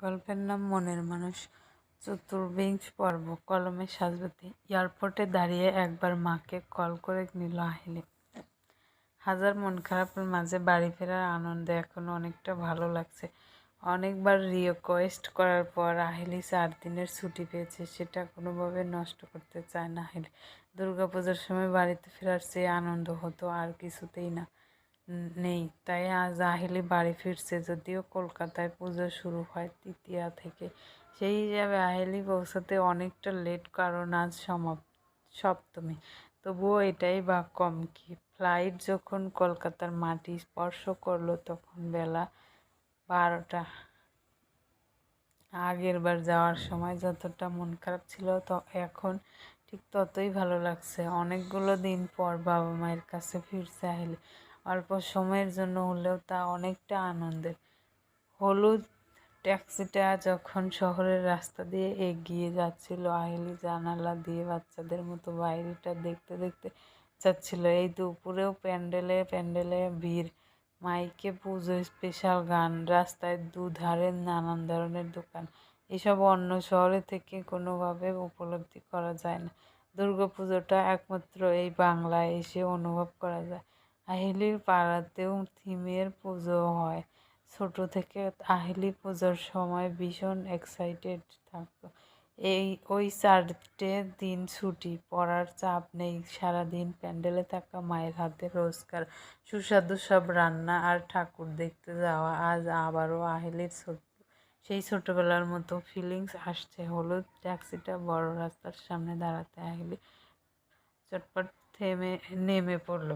গল্পের নাম মনের মানুষ। চতুর্বিংশ পর্ব, কলমে সাজবতী। এয়ারপোর্টে দাঁড়িয়ে একবার মাকে কল করে নিল আহিলি। হাজার মন খারাপের মাঝে বাড়ি ফেরার আনন্দে এখন অনেকটা ভালো লাগছে। অনেকবার রিকোয়েস্ট করার পর আহিলি চার দিনের ছুটি পেয়েছে, সেটা কোনোভাবে নষ্ট করতে চায় না আহিলি। দুর্গাপূজার সময় বাড়িতে ফেরার চেয়ে আনন্দ হতো আর কিছুতেই না। নেই, তাই আজ আহিলি বাড়ি ফিরছে। যদিও কলকাতায় পুজো শুরু হয় তৃতীয়া থেকে, সেই হিসাবে আহিলি পৌঁছাতে অনেকটা লেট কারণ আজ সমাপ, সপ্তমী। তবুও এটাই বা কম কি ফ্লাইট যখন কলকাতার মাটি স্পর্শ করল তখন বেলা বারোটা। আগের বার যাওয়ার সময় যতটা মন খারাপ ছিল তো এখন ঠিক ততই ভালো লাগছে। অনেকগুলো দিন পর বাবা মায়ের কাছে ফিরছে আহিলি। অল্প সময়ের জন্য হলেও তা অনেকটা আনন্দের। হলুদ ট্যাক্সিটা যখন শহরের রাস্তা দিয়ে এগিয়ে যাচ্ছিল, আহিলি জানালা দিয়ে বাচ্চাদের মতো বাইরেটা দেখতে দেখতে যাচ্ছিল এই দুপুরেও প্যান্ডেলে প্যান্ডেলে ভিড়। মাইকে পুজো, স্পেশাল গান, রাস্তায় দুধারে নানান ধরনের দোকান। এসব অন্য শহরে থেকে কোনোভাবে উপলব্ধি করা যায় না। দুর্গাপুজোটা একমাত্র এই বাংলায় এসে অনুভব করা যায়। আহিলির পাড়াতেও থিমের পুজো হয়। ছোট থেকে আহিলি পুজোর সময় ভীষণ এক্সাইটেড থাকতো। এই, ওই চারটে দিন ছুটি, পড়ার চাপ নেই, সারাদিন প্যান্ডেলে থাকা, মায়ের হাতে রোজকার সুস্বাদু সব রান্না আর ঠাকুর দেখতে যাওয়া। আজ আবারও আহিলির সেই ছোটবেলার মতো ফিলিংস আসছে। হলুদ ট্যাক্সিটা বড় রাস্তার সামনে দাঁড়াতে আহিলি চটপট থেমে, নেমে পড়ল।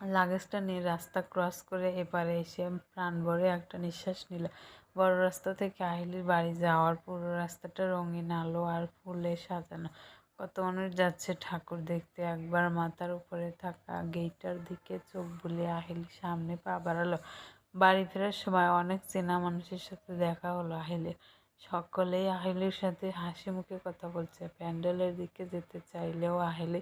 লাগেজটা নিয়ে রাস্তা ক্রস করে এপারে এসে প্রাণ ভরে একটা নিঃশ্বাস নিল। বড় রাস্তা থেকে আহিলির বাড়ি যাওয়ার পুরো রাস্তাটা রঙিন আলো আর ফুলে সাজানো। কত মানুষ যাচ্ছে ঠাকুর দেখতে। একবার মাথার উপরে থাকা গেইটার দিকে চোখ বুলে আহিলি সামনে পা বাড়ালো। বাড়ি ফেরার সময় অনেক চেনা মানুষের সাথে দেখা হলো আহিলের। সকলেই আহিলের সাথে হাসি মুখে কথা বলছে। প্যান্ডেলের দিকে যেতে চাইলেও আহিলি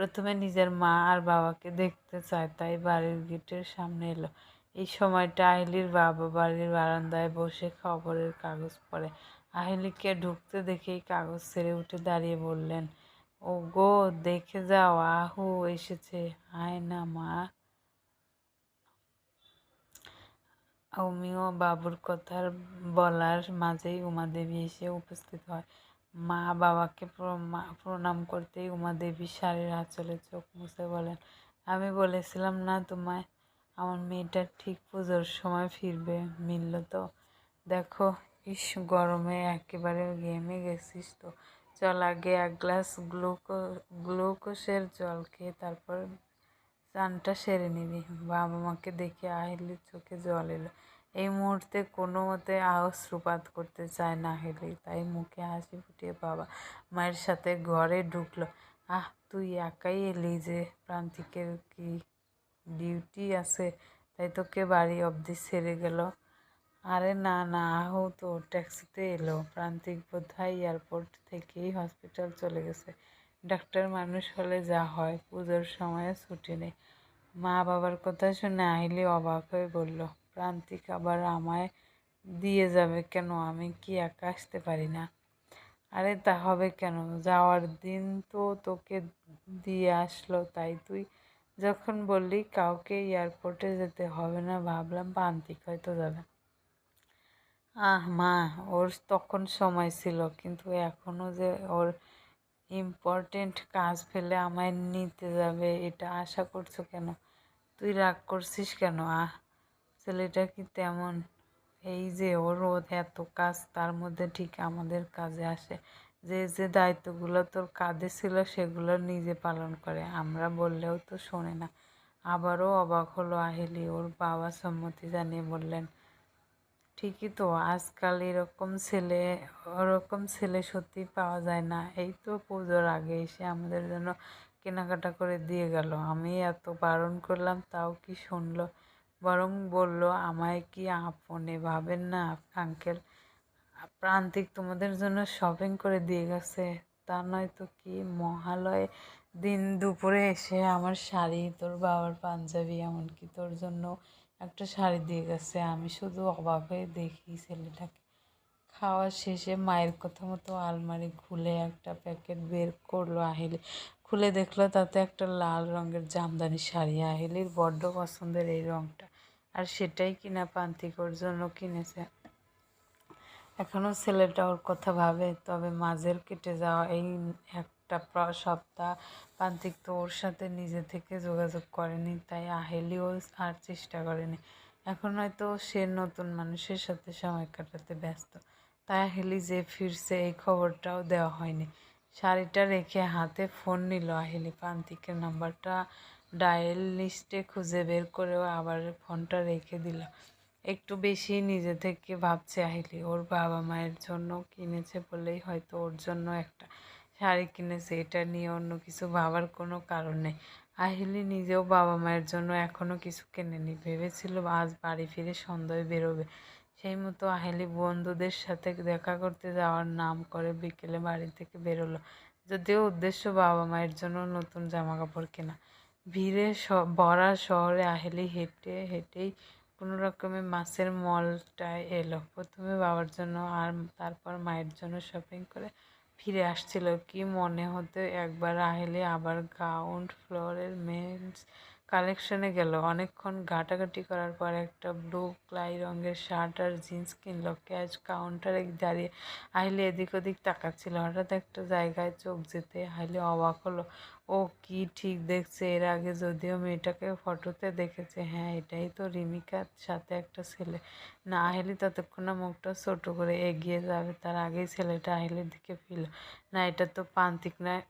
প্রথমে নিজের মা আর বাবাকে দেখতে চায়, তাই বাড়ির গেটের সামনে এলো। এই সময়টা আহিলির বাবা বাড়ির বারান্দায় বসে খবরের কাগজ পড়ে। আহিলিকে ঢুকতে দেখেই কাগজ ছেড়ে উঠে দাঁড়িয়ে বললেন ও গো দেখে যাও, আহু, এসেছে। আয় না, মা। অমিও বাবুর কথার বলার মাঝেই উমাদেবী এসে উপস্থিত হয়। মা বাবাকে প্রণাম করতেই উমা দেবী শাড়ির আঁচলে চোখ মুছে বলেন, আমি বলেছিলাম না তোমায়, আমার মেয়েটা ঠিক পুজোর সময় ফিরবে মিলল তো। দেখো, ইস গরমে একেবারে ঘেমে গেছিস তো। চল আগে এক গ্লাস গ্লুকো, গ্লুকোসের জল খেয়ে তারপর চানটা সেরে নিবি। বাবা মাকে দেখে আহিলির চোখে জল এলো। এই মুহূর্তে কোনো মতে আহস্রুপাত করতে চায় না হেলে। তাই মুখে হাসি ফুটিয়ে বাবা মায়ের সাথে ঘরে ঢুকলো। আহ, তুই একাই এলি যে, প্রান্তিকের কি ডিউটি আছে? তাই তোকে বাড়ি অবধি ছেড়ে গেল? আরে না না, আহু, তো ট্যাক্সিতে এলো। প্রান্তিক বোধহয় এয়ারপোর্ট থেকেই হসপিটাল চলে গেছে। ডাক্তার মানুষ হলে যা হয়, পুজোর সময়ে ছুটি নেই। মা বাবার কথা শুনে আহিলি অবাক হয়ে বলল প্রান্তিক আবার আমায় দিয়ে যাবে কেন? আমি কি একা আসতে পারি না? আরে তা হবে কেন? যাওয়ার দিন তো তোকে দিয়ে আসলো, তাই তুই যখন বললি কাউকে এয়ারপোর্টে যেতে হবে না, ভাবলাম প্রান্তিক হয়তো যাবে। আহ মা, ওর তখন সময় ছিল, কিন্তু এখনও যে ওর ইম্পর্টেন্ট কাজ ফেলে আমায় নিতে যাবে, এটা আশা করছ কেন? তুই রাগ করছিস কেন? আহ ছেলেটা কি তেমন? এই যে ওর এত কাজ তার মধ্যে ঠিক আমাদের কাজে আসে। যে যে দায়িত্বগুলো তোর কাঁধে ছিল সেগুলো নিজে পালন করে। আমরা বললেও তো শোনে না। আবারও অবাক হলো আহেলি। ওর বাবা সম্মতি জানিয়ে বললেন, ঠিকই তো, আজকাল এরকম ছেলে, ওরকম ছেলে সত্যি পাওয়া যায় না। এই তো পুজোর আগে এসে আমাদের জন্য কেনাকাটা করে দিয়ে গেল। আমি এত বারণ করলাম, তাও কি শুনলো? বরং বলল, আমায় কি আপনে ভাবেন না? আঙ্কেল, প্রান্তিক তোমাদের জন্য শপিং করে দিয়ে গেছে। তা নয় তো কি মহালয়ে দিন দুপুরে এসে আমার শাড়ি, তোর বাবার পাঞ্জাবি, এমনকি তোর জন্য একটা শাড়ি দিয়ে গেছে। আমি শুধু অবাক হয়ে দেখি ছেলেটাকে। খাওয়া শেষে মায়ের কথা মতো আলমারি খুলে একটা প্যাকেট বের করল আহিলি। খুলে দেখল তাতে একটা লাল রঙের জামদানি শাড়ি। আহিলির বড্ড পছন্দের এই রঙটা। আর সেটাই কিনা প্রান্তিক ওর জন্য কিনেছে। এখনও ছেলেটা ওর কথা ভাবে, তবে মাঝের কেটে যাওয়া এই একটা সপ্তাহ প্রান্তিক তো ওর সাথে নিজে থেকে যোগাযোগ করেনি, তাই আহেলিও আর চেষ্টা করেনি। এখন হয়তো সে নতুন মানুষের সাথে সময় কাটাতে ব্যস্ত। তাই আহেলি যে ফিরছে এই খবরটাও দেওয়া হয়নি। শাড়িটা রেখে হাতে ফোন নিল আহেলি। প্রান্তিকের নাম্বারটা ডায়াল লিস্টে খুঁজে বের করেও আবার ফোনটা রেখে দিলাম একটু বেশি নিজে থেকে ভাবছে আহিলি। ওর বাবা মায়ের জন্য কিনেছে বলেই হয়তো ওর জন্য একটা শাড়ি কিনেছে। এটা নিয়ে অন্য কিছু ভাবার কোনো কারণ নেই। আহিলি নিজেও বাবা মায়ের জন্য এখনও কিছু কেনেনি। ভেবেছিল আজ বাড়ি ফিরে সন্ধ্যায় বেরোবে। সেই মতো আহিলি বন্ধুদের সাথে দেখা করতে যাওয়ার নাম করে বিকেলে বাড়ি থেকে বেরোলো। যদিও উদ্দেশ্য বাবা মায়ের জন্য নতুন জামা কাপড় কেনা। ভিড়ে ভরা শহরে আহেলি হেঁটে, হেঁটেই কোনো রকমে মাছের মলটায় এলো। প্রথমে বাবার জন্য আর তারপর মায়ের জন্য শপিং করে ফিরে আসছিল। কি মনে হতো একবার আহেলে আবার গাউন্ড ফ্লোরের মেন্স কালেকশনে গেল। অনেকক্ষণ ঘাটাঘাটি করার পর একটা ব্লু ক্লাই রঙের শার্ট আর জিন্স কিনলো। ক্যাশ কাউন্টারে দাঁড়িয়ে আহিলে এদিক ওদিক তাকাচ্ছিল। হঠাৎ একটা জায়গায় চোখ যেতে আহিলে অবাক হলো। ও কি ঠিক দেখছে? এর আগে যদিও মেয়েটাকে ফটোতে দেখেছে। হ্যাঁ এটাই তো রিমিকার সাথে একটা ছেলে। না আহিলি ততক্ষণে মুখটা ছোট করে এগিয়ে যাবে। তার আগেই ছেলেটা আহিলের দিকে ফিরল। না, এটা তো প্রান্তিক নয়।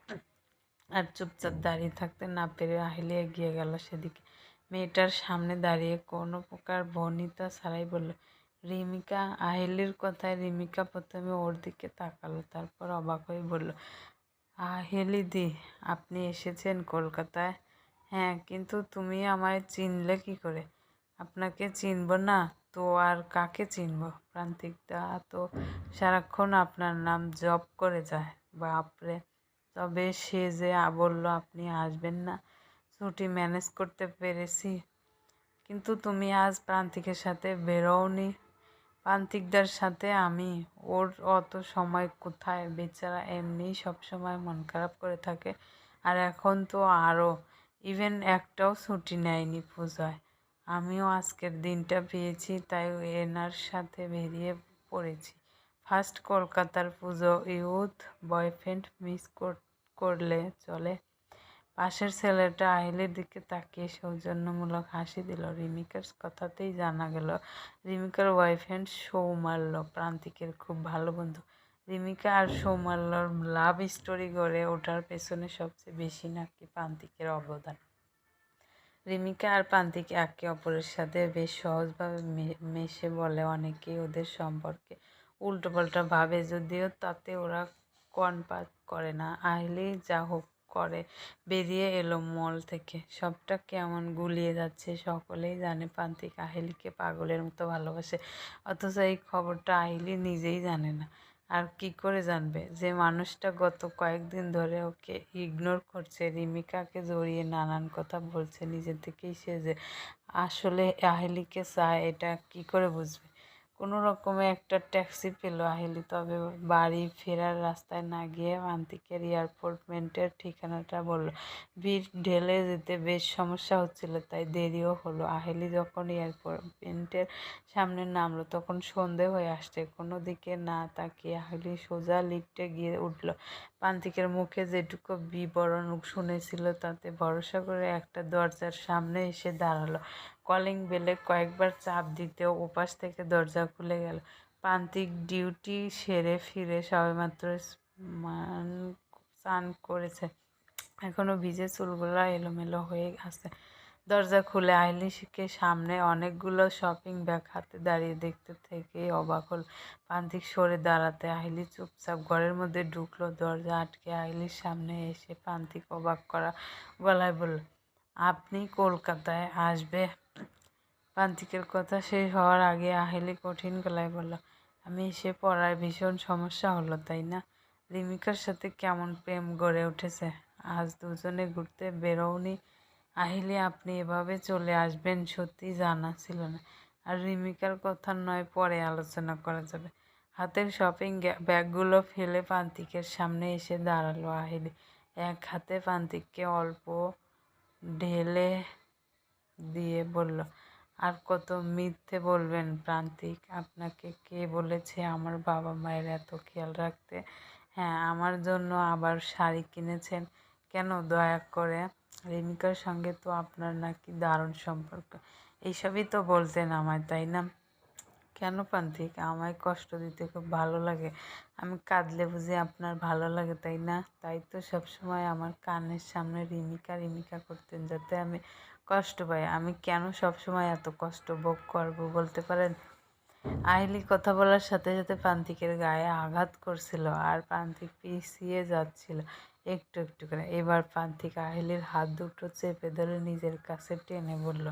আর চুপচাপ দাঁড়িয়ে থাকতে না পেরে আহিলে এগিয়ে গেল সেদিকে। মেয়েটার সামনে দাঁড়িয়ে কোনো প্রকার বনিতা ছাড়াই বলল, রিমিকা, আহিলির কথায় রিমিকা প্রথমে ওর দিকে তাকালো, তারপর অবাক হয়ে বলল আহিলি দি আপনি এসেছেন কলকাতায়? হ্যাঁ কিন্তু তুমি আমায় চিনলে কি করে? আপনাকে চিনব না, তো আর কাকে চিনব? প্রান্তিকদা তো সারাক্ষণ আপনার নাম জপ করে যায়, বাপরে। তবে সে যে বলল আপনি আসবেন না, ছুটি ম্যানেজ করতে পেরেছি। কিন্তু তুমি আজ প্রান্তিকের সাথে বেরোওনি। প্রান্তিকদার সাথে আমি, ওর অত সময় কোথায়? বেচারা এমনিই সবসময় মন খারাপ করে থাকে। আর এখন তো আরও, ইভেন একটাও ছুটি নেয়নি পূজায়। আমিও আজকের দিনটা পেয়েছি, তাই এনার সাথে বেরিয়ে পড়েছি। ফার্স্ট কলকাতার পুজো, ইউথ বয়ফ্রেন্ড মিস করলে চলে। পাশের ছেলেটা আহিলের দিকে তাকিয়ে সৌজন্যমূলক হাসি দিল। রিমিকার কথাতেই জানা গেল, রিমিকার বয়ফ্রেন্ড সৌমাল্য, প্রান্তিকের খুব ভালো বন্ধু। রিমিকা আর সৌমাল্যর লাভ স্টোরি গড়ে ওঠার পেছনে সবচেয়ে বেশি নাকি প্রান্তিকের অবদান। রিমিকা আর প্রান্তিক একে অপরের সাথে বেশ সহজভাবে মেশে বলে অনেকেই ওদের সম্পর্কে উল্টোপাল্টা ভাবে, যদিও তাতে ওরা কর্ণপাত করে না আহিলি যা হোক করে। বেরিয়ে এলো মল থেকে। সবটা কেমন গুলিয়ে যাচ্ছে সকলেই জানে। প্রান্তিক আহিলিকে পাগলের মতো ভালোবাসে। অথচ এই খবরটা আহিলি নিজেই জানে না। আর কি করে জানবে যে মানুষটা গত কয়েকদিন ধরে ওকে ইগনোর করছে, রিমিকাকে জড়িয়ে নানান কথা বলছে, নিজের থেকেই সে যে আসলে আহিলিকে চায় এটা কি করে বুঝবে? কোনো রকমে একটা ট্যাক্সি পেল আহিলি। তবে বাড়ি ফেরার রাস্তায় না গিয়ে প্রান্তিকের এয়ারপোর্টমেন্টের ঠিকানাটা বলল, ভিড় ঢেলে যেতে বেশ সমস্যা হচ্ছিল, তাই দেরিও হলো। আহিলি যখন এয়ারপোর্ট এয়ারপোর্টমেন্টের সামনে নামলো, তখন সন্ধে হয়ে আসছে। কোনো দিকে না তাকিয়ে আহিলি সোজা লিফটে গিয়ে উঠল। প্রান্তিকের মুখে যেটুকু বিবরণ শুনেছিল, তাতে ভরসা করে একটা দরজার সামনে এসে দাঁড়াল। কলিং বেলে কয়েকবার চাপ দিতেও ওপাশ থেকে দরজা খুলে গেল। প্রান্তিক ডিউটি সেরে ফিরে সবেমাত্র স্নান করেছে। এখনও ভিজে চুলগুলো এলোমেলো হয়ে আছে। দরজা খুলে আইলিশকে সামনে অনেকগুলো শপিং ব্যাগ হাতে দাঁড়িয়ে দেখতে থেকেই অবাক হল। প্রান্তিক সরে দাঁড়াতে আইলি চুপচাপ ঘরের মধ্যে ঢুকলো, দরজা আটকে আইলির সামনে এসে প্রান্তিক অবাক করা গলায় বলল, আপনি কলকাতায় আসবে? প্রান্তিকের কথা শেষ হওয়ার আগে আহেলি কঠিন গলায় বলল, আমি এসে পড়ায় ভীষণ সমস্যা হলো, তাই না? রিমিকার সাথে কেমন প্রেম গড়ে উঠেছে? আজ দুজনে ঘুরতে বেরোওনি। আহিলে, আপনি এভাবে চলে আসবেন সত্যি জানা ছিল না। আর রিমিকার কথা নয়, পরে আলোচনা করা যাবে। হাতের শপিং ব্যাগগুলো ফেলে প্রান্তিকের সামনে এসে দাঁড়াল আহিলি। এক হাতে প্রান্তিককে অল্প ঢেলে দিয়ে বলল আর কত মিথ্যে বলবেন প্রান্তিক। আপনাকে কে বলেছে আমার বাবা মায়ের এত খেয়াল রাখতে? হ্যাঁ আমার জন্য আবার শাড়ি কিনেছেন। কেন? দয়া করে। রেমিকার সঙ্গে তো আপনার নাকি দারুণ সম্পর্ক। এইসবই তো বলতেন আমায়, তাই না? কেন প্রান্তিক? আমায় কষ্ট দিতে খুব ভালো লাগে। আমি কাঁদলে বুঝি আপনার ভালো লাগে, তাই না? তাই তো সবসময় আমার কানের সামনে রিমিকা রিমিকা করতেন, যাতে আমি কষ্ট পাই। আমি কেন সবসময় এত কষ্ট ভোগ করব বলতে পারেন? আহিলি কথা বলার সাথে সাথে প্রান্তিকের গায়ে আঘাত করছিল আর প্রান্তিক পিছিয়ে যাচ্ছিল একটু একটু করে। এবার প্রান্তিক আহিলির হাত দুটো চেপে ধরে নিজের কাছে টেনে বলল,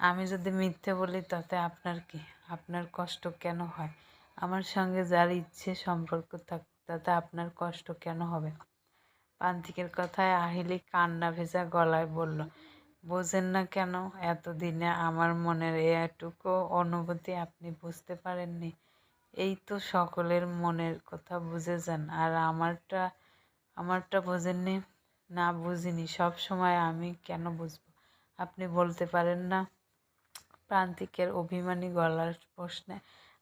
আমি যদি মিথ্যে বলি তাতে আপনার কি? আপনার কষ্ট কেন হয়? আমার সঙ্গে যার ইচ্ছে সম্পর্ক থাক, তাতে আপনার কষ্ট কেন হবে? প্রান্তিকের কথায় আহিলি কান্না ভেজা গলায় বলল বোঝেন না কেন? এতদিনে আমার মনের এটুকু অনুভূতি আপনি বুঝতে পারেননি। এই তো সকলের মনের কথা বুঝে যান আর আমারটা আমারটা বোঝেননি, না বুঝিনি। সব সময় আমি কেন বুঝব? আপনি বলতে পারেন না? প্রান্তিকের অভিমানী গলার প্রশ্নে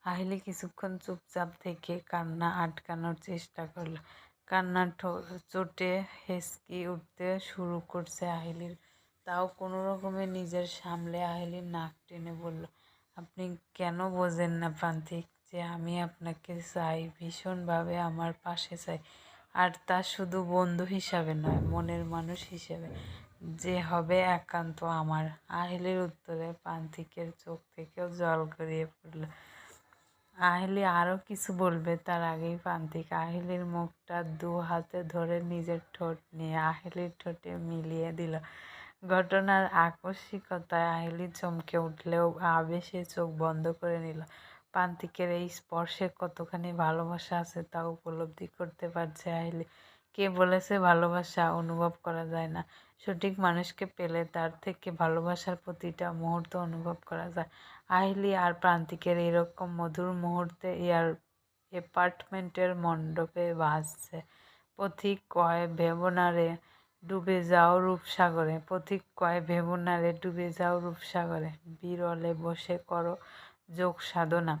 আহিলি কিছুক্ষণ চুপচাপ থেকে কান্না আটকানোর চেষ্টা করল। কান্না চোটে হেসকি উঠতে শুরু করছে আহিলির তাও কোনো রকমে নিজের সামলে আহিলির নাক টেনে বলল, আপনি কেন বোঝেন না প্রান্তিক যে আমি আপনাকে চাই, ভীষণভাবে আমার পাশে চাই? আর তা শুধু বন্ধু হিসাবে নয়, মনের মানুষ হিসেবে। যে হবে একান্ত আমার। আহিলির উত্তরে প্রান্তিকের চোখ থেকেও জল গড়িয়ে পড়ল। আহিলি আরও কিছু বলবে তার আগেই প্রান্তিক আহিলির মুখটা দু হাতে ধরে নিজের ঠোঁট নিয়ে আহিলির ঠোঁটে মিলিয়ে দিল। ঘটনার আকস্মিকতায় আহিলি চমকে উঠলেও আবেশে চোখ বন্ধ করে নিল। প্রান্তিকের এই স্পর্শে কতখানি ভালোবাসা আছে তা উপলব্ধি করতে পারছে আহিলি। কে বলেছে ভালোবাসা অনুভব করা যায় না? সঠিক মানুষকে পেলে তার থেকে ভালোবাসার প্রতিটা মুহূর্ত অনুভব করা যায়। আহিলি আর প্রান্তিকের এরকম মধুর মুহূর্তে এয়ার অ্যাপার্টমেন্টের মণ্ডপে বাজছে পথিক কয় ভেবনারে ডুবে যাও রূপসাগরে পথিক কয় ভেবনারে ডুবে যাও রূপসাগরে, বিরলে বসে করো যোগ সাধনা।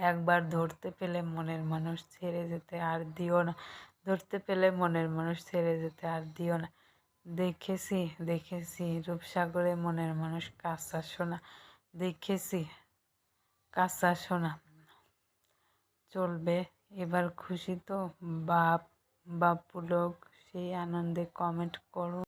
একবার ধরতে পেলে মনের মানুষ ছেড়ে যেতে আর দিও না। ধরতে পেলে মনের মানুষ ছেড়ে যেতে আর দিও না। দেখেছি দেখেছি রূপসাগরে মনের মানুষ কাঁচা সোনা। দেখেছি, কাঁচা সোনা। চলবে, এবার খুশি তো বাপ বাপুলোক সেই আনন্দে কমেন্ট করো।